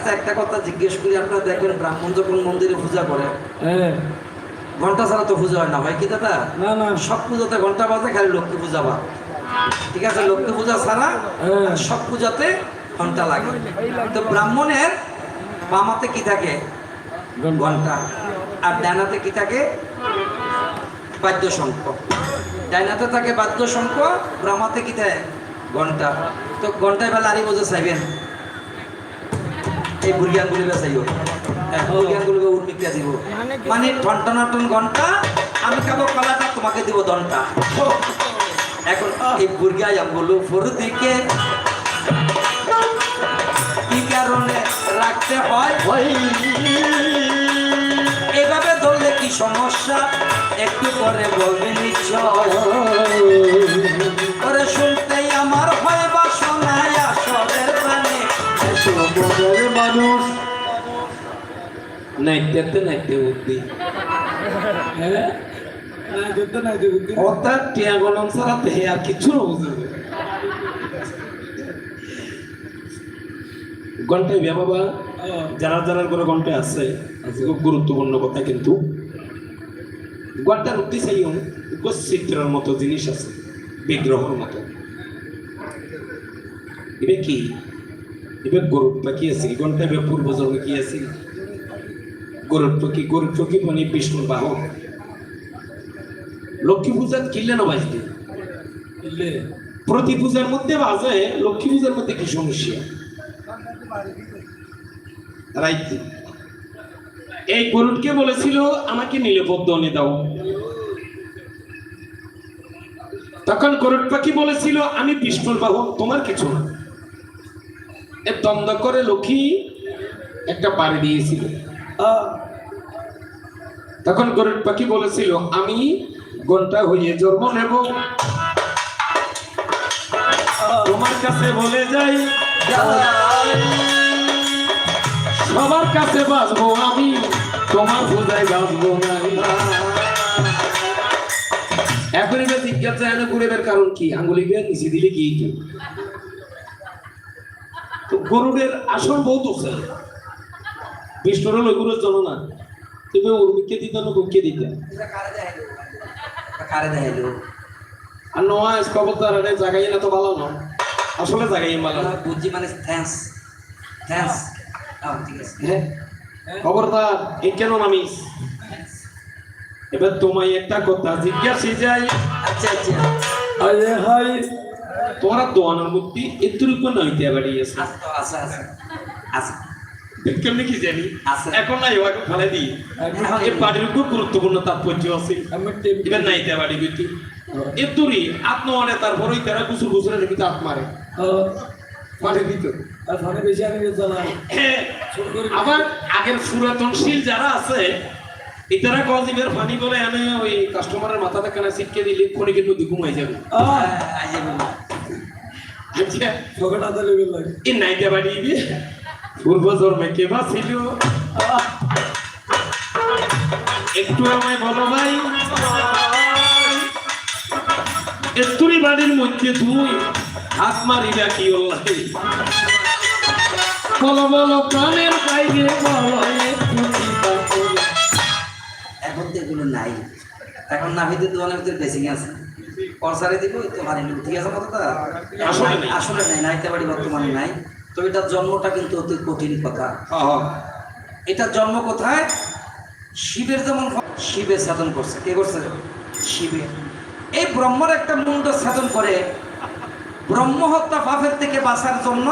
কাছে একটা কথা জিজ্ঞেস করি আপনারা দেখবেন ব্রাহ্মণ যখন মন্দিরে পূজা করে হ্যাঁ। ঘণ্টা ছাড়া তো পূজা হয় না হয় কি দাদা? না না। সব পুজোতে ঘণ্টা বাজে খালি লক্ষ্মী পূজা বা ঠিক আছে লক্ষ্মী পূজা ছাড়া হ্যাঁ। সব পূজাতে ঘণ্টা লাগে। তো ব্রাহ্মণের বামাতে কি থাকে? ঘণ্টা আর ডানাতে কি থাকে? বাদ্যশঙ্খ। ডাইনাতে থাকে বাদ্যশঙ্খ ব্রাহ্মাতে কি থাকে? ঘণ্টা তো ঘন্টায় বেলা আরই বোঝা চাইবেন এই উর্মিকা দিব। মানে টন ঘণ্টা আমি খাব কলাটা তোমাকে দিব দনটা এখন এই বুর্গিয়া বলল ফরুদিকে কি কারণে রাখতে হয়। এভাবে ধরলে কি সমস্যা? একটু করে বলবে নিশ্চয়। বনের মানুষ। নাইতে নাইতে বুদ্ধি। হ্যাঁ? নাইতে অর্থাৎ টিয়া গলম আর কিছু না বুঝে ঘন্টায় বিয়া বাবা। যারা যারা করে ঘন্টায় আছে খুব গুরুত্বপূর্ণ কথা কিন্তু। চিত্রের মতো জিনিস আছে বিগ্রহের মতো। এটা কি? এবার গরুর পাখি আছে। ঘণ্টা এবার পূর্বজন্মে কি আছে? গরুর পাখি গরুর পাখি মানে বিষ্ণুর বাহক। লক্ষ্মী পূজার কিনলে না বাজবে প্রতি পূজার মধ্যে বাজে লক্ষ্মী পূজার মধ্যে কি সমস্যা? রাইট। এই গরুটকে বলেছিল আমাকে নীলবদ্ধ এনে দাও। তখন গরুট পাখি বলেছিল আমি বিষ্ণুর বাহক তোমার কিছু না। এ দ্বন্দ্ব করে লক্ষ্মী একটা বাড়ি দিয়েছিল। তখন গরুট পাখি বলেছিল আমি ঘণ্টা হয়ে জন্ম নেব। তোমার কাছে বলে যাই সবার কাছে বাঁচবো আমি তোমার পূজায় বাঁচবো না। এখন এবার জিজ্ঞাসা এনে ঘুরে কারণ কি? আঙ্গুলি নিচে দিলে কি? গরুরের আসল বহুত আছে বিষ্ণুর হলো গরুর জন্য না তুমি উর্মিকে দিতে না বুকে দিতে। আর নয় খবরদার আরে জাগাই না তো ভালো না। আসলে জাগাই ভালো। না বুঝছি মানে থ্যাঙ্কস থ্যাঙ্কস ঠিক আছে হ্যাঁ খবরদার এই কেন নামিস? এবার তোমায় একটা কথা জিজ্ঞাসা যাই। আচ্ছা আচ্ছা। আরে হাই তোরা দোয়ানোর মধ্যে উপর নইতে বাড়িয়েছে আচ্ছা আছে আছে আছে। কেমনি কি জানি? আছে। এখন নাই ওকে ফেলে দিই। এই বাড়ির খুব গুরুত্বপূর্ণ তাৎপর্য আছে। এবার নাইতে বাড়ি গিয়ে এতুরি আত্মমানে তারপরেই তারা আত্ম মারে। হ্যাঁ, আবার আগের পুরাতনশীল যারা আছে ইতারা গজিবের পানি বলে এনে ওই কাস্টমারের মাথাতে কানে ছিটকে দিলে খনিকের নদী ঘুমাই যাবে। আচ্ছা এই নাইতে বাড়ি দিয়ে পূর্ব জন্মে কে বা ছিল? একটু আমায় বলো ভাই। বাড়ির মধ্যে তুই হাত মারিলা কি বলো বলো প্রাণের বাইরে বলো। এখন তো এগুলো নাই। এখন নাভিতে তো অনেক বেসিং আছে। কর্সারে দিব তো মানি ঠিক আছে কথাটা? আসলে আসলে নাই নাইতে বাড়ি বর্তমানে নাই। তো এটার জন্মটা কিন্তু অতি কঠিন কথা। এটার জন্ম কোথায়? শিবের যেমন শিবের সাধন করছে। কে করছে? শিবে। এই ব্রহ্মর একটা মুন্ড সাধন করে ব্রহ্ম হত্যা পাপের থেকে বাঁচার জন্য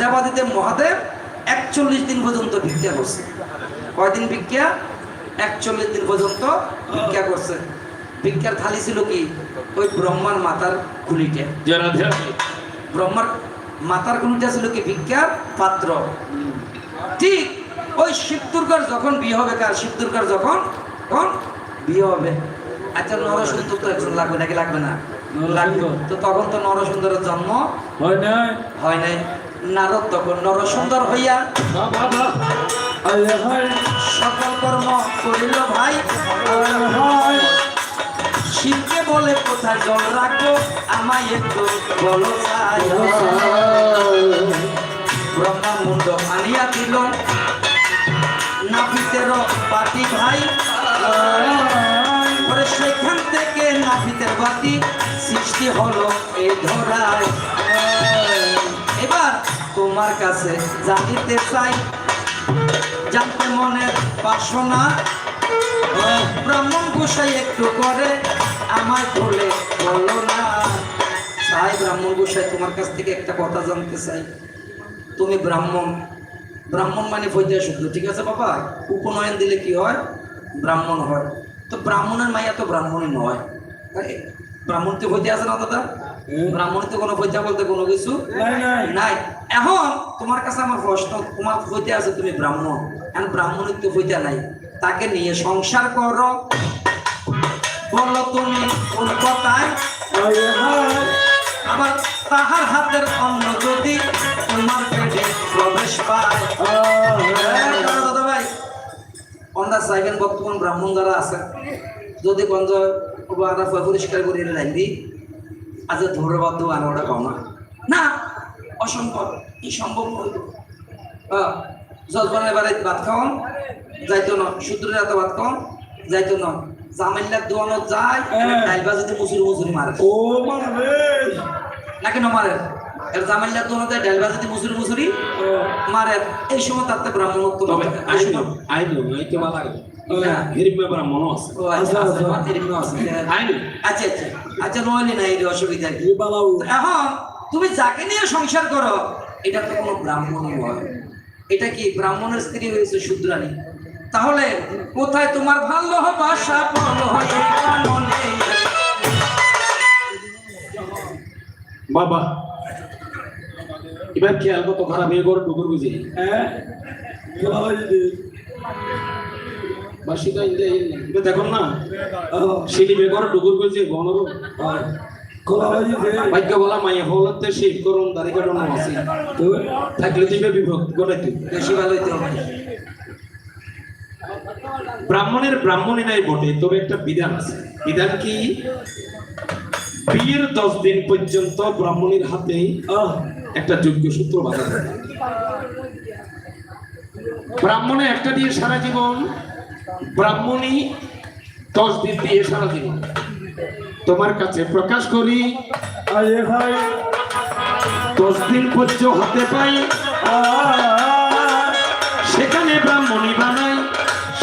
দেবাদিদেব মহাদেব একচল্লিশ দিন পর্যন্ত ভিক্ষা করছে। কয়দিন ভিক্ষা? একচল্লিশ দিন পর্যন্ত ভিক্ষা করছে। ভিক্ষার থালি ছিল কি? ওই ব্রহ্মার মাতার খুলিটা ব্রহ্মার মাতার খুলিটা ছিল কি? ভিক্ষার পাত্র। ঠিক ওই শিব দুর্গার যখন বিয়ে হবে কার শিব দুর্গার যখন? তখন বিয়ে হবে। আচ্ছা নরসুন্দর তো একজন লাগবে নাকি? লাগবে না। লাগবে। তো তখন তো নরসুন্দরের জন্ম হয় নাই। হয় নাই। নারদ তখন নরসুন্দর হইয়া সকল কর্ম করিল ভাই। শিবকে বলে কোথায় জল আমায় একটু বলো। ব্রহ্মা মুন্ড আনিয়া দিল। নাপিতেরও পাটি ভাই। পরে সেখান থেকে নাপিতের বাতি সৃষ্টি হলো এই ধরায়। এবার তোমার কাছে জানিতে চাই জানতে মনের বাসনা ব্রাহ্মণ গোসাই একটু করে আমায় বলে, বলো না। চাই ব্রাহ্মণ গোসাই তোমার কাছ থেকে একটা কথা জানতে চাই। তুমি ব্রাহ্মণ। ব্রাহ্মণ মানে ফৈতিয়া শব্দ ঠিক আছে বাবা? উপনয়ন দিলে কি হয়? ব্রাহ্মণ হয়। তো ব্রাহ্মণের মাইয়া তো ব্রাহ্মণই নয়? ব্রাহ্মণ তো ফৈতিয়া আছে না দাদা? ব্রাহ্মণ তো কোনো ফৈতিয়া বলতে কোনো কিছু নাই এখন তোমার কাছে আমার প্রশ্ন তোমার হইতে আছে তুমি ব্রাহ্মণ। এখন ব্রাহ্মণিত্ব হইতে নাই। তাকে নিয়ে সংসার করো। বলো তুমি কোন কথায়? আবার তাহার হাতের অন্ন যদি তোমার পেটে প্রবেশ পায়। দাদা, দাদা ভাই। অন্দাজ চাইবেন বর্তমান ব্রাহ্মণ যারা আছে। যদি গঞ্জ পরিষ্কার করে রাখবি আজ ধরে বাদ দেবো আর ওটা খাও না অসম্ভব কি সম্ভব হইল জজবানের বাড়ি ভাত খাওয়ান যাইতো না সূত্রের এত ভাত খাওয়ান যাইতো না। জামাইল্লার দোয়ানো যায় হ্যাঁ। ডাইবা যদি মুসুরি মুসুরি মারে। ও মারবে নাকি না মারে? এর জামাইল্লার দোয়ানো যায় মুসুরি মুসুরি মারে। এই সময় তাতে ব্রাহ্মণত্ব। এই আইন আইন আইন তো ভালো লাগে। তুমি যাকে নিয়ে সংসার করো এটা তো কোনো ব্রাহ্মণ নয় এটা কি ব্রাহ্মণের স্ত্রী হয়েছে শূদ্রানী তাহলে কোথায় তোমার ভালোবাসা কাননে? বাবা এবার খেয়াল কত খারাপ গড় ডুকুর বুঝি হ্যাঁ বা সেটা দেখুন না। ও সিলি বেগর ডুকুর বুঝি গণর কোলা ভাগ্য বলা মাইয়া হলতে সেই করুন দাঁড়ি কাটানো আছে। থাকলে দিবে বিভক্ত করে বেশি ভালো হইতে হবে। ব্রাহ্মণের ব্রাহ্মণী নাই বটে তবে একটা বিধান আছে। বিধান কি? বিয়ের দশ দিন পর্যন্ত ব্রাহ্মণীর হাতে আহ। একটা যোগ্য সূত্র বাধা। ব্রাহ্মণে একটা দিয়ে সারা জীবন ব্রাহ্মণী দশ দিন দিয়ে সারা জীবন তোমার কাছে প্রকাশ করি আয়ে দশ দিন পর্যন্ত হাতে পাই সেখানে ব্রাহ্মণী বানাই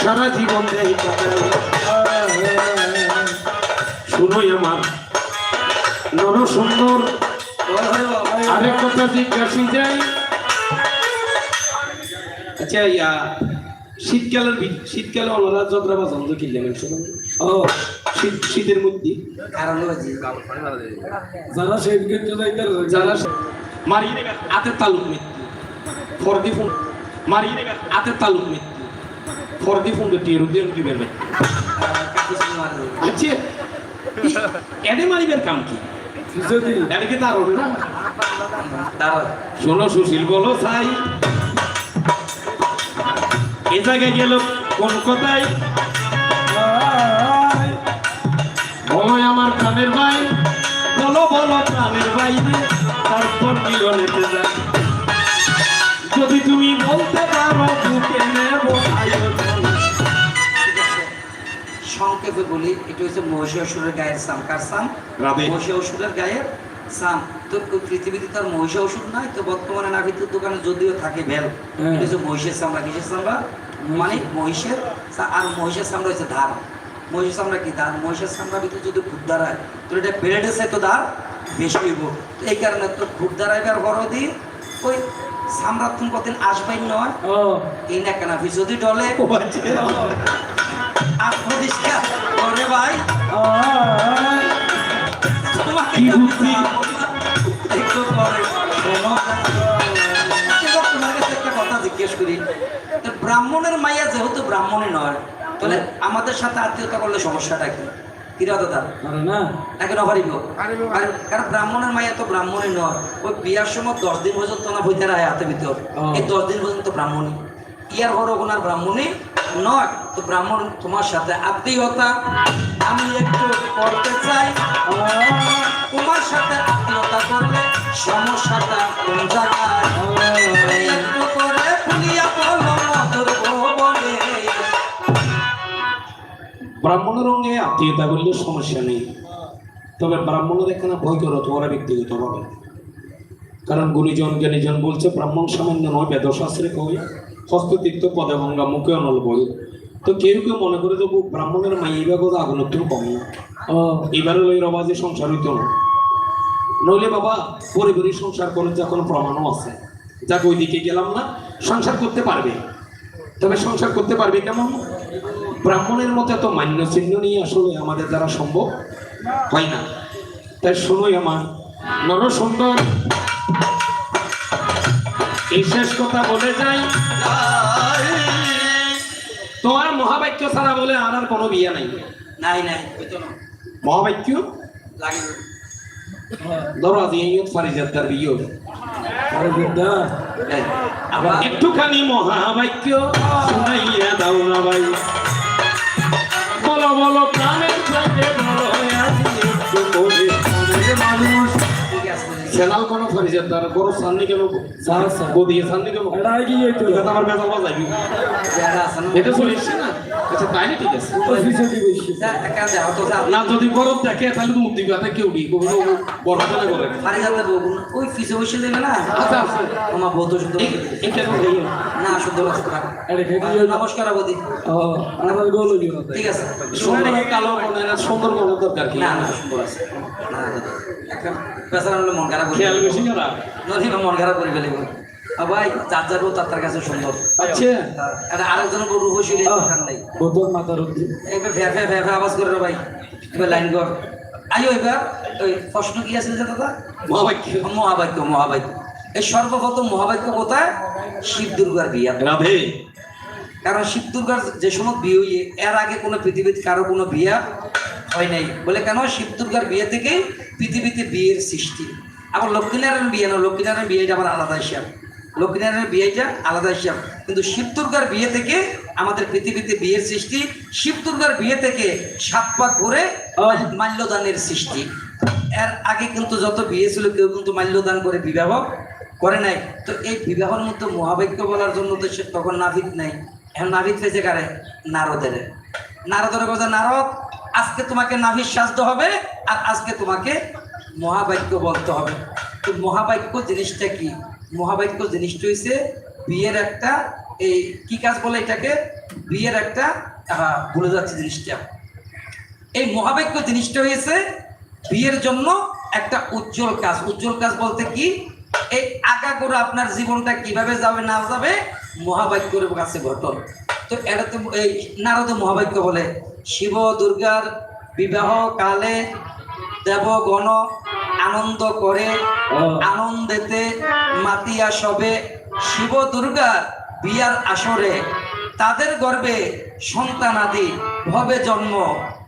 সারা জীবন দেয়। শুনোই আমার নর সুন্দর আরেক কথা জিজ্ঞাসি যাই আচ্ছা ইয়া শীতকালের শীতকালে ওনারা যতটা বা যন্ত্র কিনলেন শুনুন ও শীত শীতের মধ্যে। যারা ক্ষেত্রে যাইতার যারা মারিয়ে দেবে হাতের তালুক মৃত্যু। ফর্দি ফোন মারিয়ে দেবে হাতের তালুক মৃত্যু। ফর্দি ফোন টিয়ে রুদিয়ে দিবেন না আচ্ছা এডে মারিবের কাম কি? যদি এদিকে তার হবে না? শোনো সুশীল বলো চাই এ জায়গায় গেল কোন কথাই আয় ভয় আমার প্রাণের ভাই বলো বলো প্রাণের ভাই তারপর মিলনেতে যাই যদি তুমি বলতে পারো বুকে নেব সংক্ষেপে বলি এটা হচ্ছে মহিষী অসুরের গায়ের সাম কার সাম। মহিষী অসুরের গায়ের সাম। তো পৃথিবীতে তার মহিষী অসুর নাই তো বর্তমানে দোকানে যদিও থাকে ভেল। হ্যাঁ। মহিষের চামড়া কিসের চামড়া? মানে মহিষের আর মহিষের চামড়া হচ্ছে ধার। মহিষের চামড়া কি ধার? মহিষের চামড়া ভিতরে যদি খুব দাঁড়ায় তো এটা তো ধার বেশি হইব। তো এই কারণে তো খুব দাঁড়াইবার বড় দিন ওই তুমি কতদিন আসবাই নয়। এই না কেনা যদি ডলে আর ভাই। আয় তোমাকে কি বুদ্ধি? একটু পরে শোনো। এবার তোমার কাছে একটা কথা জিজ্ঞেস করি ব্রাহ্মণের মাইয়া যেহেতু ব্রাহ্মণই নয় তাহলে আমাদের সাথে আত্মীয়তা করলে সমস্যাটা কি? কিরা দাদা? আরে না। নাকি না পারিব? কারণ ব্রাহ্মণের মাইয়া তো ব্রাহ্মণই নয়। ওই বিয়ার সময় দশ দিন পর্যন্ত না বইতে রায় হাতে ভিতর এই দশ দিন পর্যন্ত ব্রাহ্মণী ইয়ার বড় ওনার ব্রাহ্মণী নয়। তো ব্রাহ্মণ তোমার সাথে আত্মীয়তা। আমি একটু করতে চাই। তোমার সাথে আত্মীয়তা করলে সমস্যাটা কোন জায়গায় একটু করে ফুলিয়া বলো মধুর ভুবনে। ব্রাহ্মণের রঙে আত্মীয়তা করলে সমস্যা নেই। তবে ব্রাহ্মণের এখানে ভয় করো তোমরা ব্যক্তিগতভাবে কারণ গুণীজন জ্ঞানীজন বলছে ব্রাহ্মণ সামান্য নয় বেদশাস্ত্রে কই হস্ততীর্থ পদে ভঙ্গা মুখে অনল বই। তো কেউ কেউ মনে করে দেবো ব্রাহ্মণের মাইবা কথা আগুন একটু কম। না এবারে ওই রবাজে সংসার হইতো না। নইলে বাবা পরিবারের সংসার করে যা কোনো প্রমাণও আছে। যাক ওই দিকে গেলাম না। সংসার করতে পারবে। তবে সংসার করতে পারবে কেমন? ব্রাহ্মণের মতো এত মান্য চিহ্ন নিয়ে আসলে আমাদের দ্বারা সম্ভব হয় না। তাই শোনোই আমার নর সুন্দর এই শেষ কথা বলে যাই। তোমার মহাবাক্য ছাড়া বলে আর আর কোনো বিয়ে নাই। নাই নাই মহাবাক্য? লাগে আজ এই ফারিজাদার বিয়ে আবার একটুখানি মহাবাক্য শুনাইয়া দাও না ভাই। বলো বলো প্রাণের থেকে বলো আজ একটু করে মনের মানুষ সেনাল কোন ফারিজাদার বড় সান্নি কেন গদিয়ে সান্নি কেন এটা আমার বেতাল বাজাইবি আছে এটা এসছে না? আচ্ছা না ঠিক আছে। না যদি দেখে তাহলে কথা কেউ বাড়ি যাতে বলব না। ওই ফিসে বসে দেবে না? আচ্ছা আচ্ছা। আমার এটা হইল না শুদ্ধ নমস্কার আমার গোল ঠিক আছে। সুন্দর কালো মনে না সুন্দর কোনো দরকার কি? না না সুন্দর আছে। না না, না। একটা পেশার মন খারাপ করি খেয়াল বেশি নদীমা মন খারাপ করে ফেলে ভাই যার যার বউ তার তার কাছে সুন্দর। আচ্ছা। আর আরেকজনের বউ রূপসী দরকার নাই। বোতল মাথার এবার ভ্যা ভ্যা ভ্যা ভ্যা আওয়াজ করে ভাই। এবার লাইন কর আইও এবার। ওই প্রশ্ন কি আছে যে দাদা? মহাবাক্য। মহাবাক্য মহাবাক্য। এই সর্বপ্রথম মহাবাক্য কোথায়? শিব দুর্গার বিয়া। রাধে। কারণ শিব দুর্গার যে সময় বিয়ে হইয়ে এর আগে কোনো পৃথিবীতে কারও কোনো বিয়া হয় নাই। বলে কেন? শিব দুর্গার বিয়ে থেকে পৃথিবীতে বিয়ের সৃষ্টি। আবার লক্ষ্মীনারায়ণ বিয়ে না লক্ষ্মীনারায়ণ বিয়েটা আবার আলাদা হিসাব। লক্ষ্মীনারায়ণের বিয়েটা আলাদা হিসাব। কিন্তু শিব দুর্গার বিয়ে থেকে আমাদের পৃথিবীতে বিয়ের সৃষ্টি শিব দুর্গার বিয়ে থেকে সাত পাক ঘুরে মাল্যদানের সৃষ্টি। এর আগে কিন্তু যত বিয়ে ছিল কেউ কিন্তু মাল্যদান করে বিবাহ করে নাই। তো এই বিবাহের মধ্যে মহাবাক্য বলার জন্য তো সে তখন নাভিক নাই। এখন নাভিক পেয়েছে কারে? নারদের। নারদের কথা নারদ আজকে তোমাকে নাভির সাজতে হবে আর আজকে তোমাকে মহাবাক্য বলতে হবে। তো মহাবাক্য জিনিসটা কি? মহাবাক্য জিনিসটা হয়েছে বিয়ের একটা এই কি কাজ বলে এটাকে? বিয়ের একটা ভুলে যাচ্ছে জিনিসটা। এই মহাবাক্য জিনিসটা হয়েছে বিয়ের জন্য একটা উজ্জ্বল কাজ। উজ্জ্বল কাজ বলতে কি? এই আগা করে আপনার জীবনটা কীভাবে যাবে, না যাবে মহাবাক্যের কাছে ঘটন। তো এটা তো এই নারদ মহাবাক্য বলে, শিব দুর্গার বিবাহ কালে দেবগণ আনন্দ করে আনন্দেতে মাতিয়া সবে শিব দুর্গার বিয়ার আসরে তাদের গর্বে সন্তান আদি ভবে জন্ম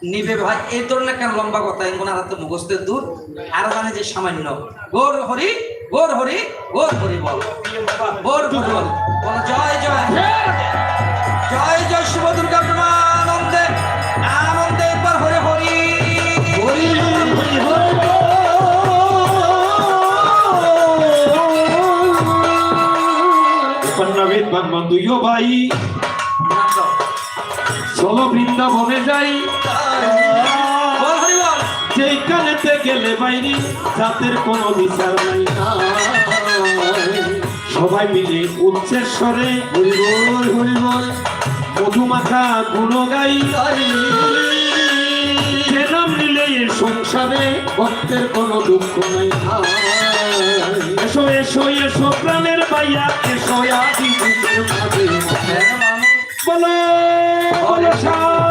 নিবে ভাই। এই ধরনের একটা লম্বা কথা? এমন আর তো মুখস্থের দূর আর জানে যে সামান্য। গোর হরি গোর হরি গোর হরি বল। গোর হরি বল। জয় জয়। জয়। জয় শিব দুর্গা দুইও ভাই। চলো বৃন্দাবনে যাই। বল যেখানেতে গেলে বাইরে জাতের কোনো বিচার নাই। সবাই মিলে উচ্চের স্বরে হরিবল হরিবল মধুমাখা গুণ গাই নাম নিলে এ সংসারে ভক্তের কোনো দুঃখ নাই। এসো এসো এসো, প্রাণের পাইয়া এসো, আদি বলো বলো, সাধু।